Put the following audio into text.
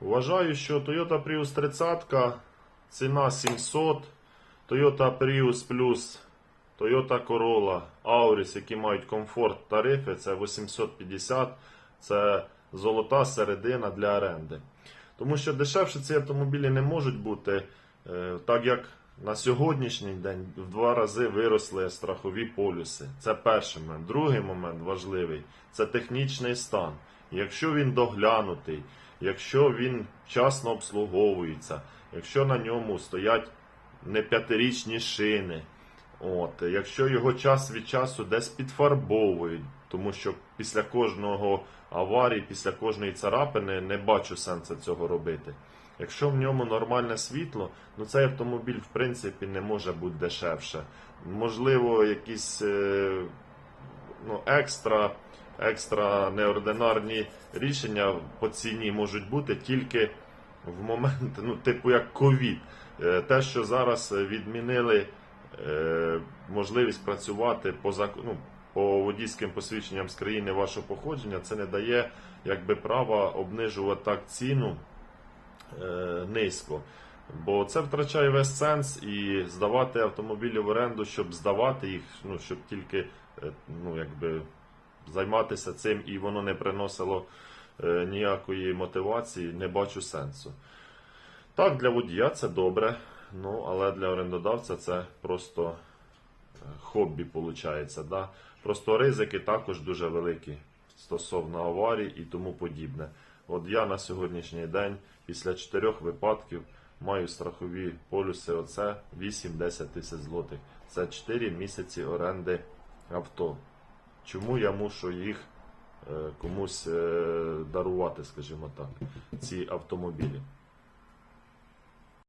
Вважаю, що Toyota Prius 30 ціна 700, Toyota Prius плюс Toyota Corolla, Auris, які мають комфорт тарифи, це 850, це золота середина для оренди. Тому що дешевше ці автомобілі не можуть бути, е, так як на сьогоднішній день в два рази виросли страхові полюси. Це перший момент. Другий момент важливий це технічний стан. Якщо він доглянутий, якщо він вчасно обслуговується, якщо на ньому стоять не п'ятирічні шини, от, якщо його час від часу десь підфарбовують, тому що після кожного аварії, після кожної царапини не бачу сенсу цього робити. Якщо в ньому нормальне світло, ну цей автомобіль в принципі не може бути дешевше. Можливо, якісь е, ну, екстра, екстра неординарні рішення по ціні можуть бути тільки в момент, ну, типу як ковід. Е, Те, що зараз відмінили можливість працювати по зак- ну, по водійським посвідченням з країни вашого походження, це не дає якби права обнижувати так ціну е, низько. Бо це втрачає весь сенс і здавати автомобілі в оренду, щоб здавати їх, ну щоб тільки е, ну, якби, займатися цим і воно не приносило е, ніякої мотивації, не бачу сенсу. Так, для водія це добре, ну але для орендодавця це просто е, хобі, виходить. Да? Просто ризики також дуже великі стосовно аварій і тому подібне. От я на сьогоднішній день після чотирьох випадків маю страхові полюси. Оце 8-10 тисяч злотих. Це 4 місяці оренди авто. Чому я мушу їх е, комусь е, дарувати, скажімо так, ці автомобілі?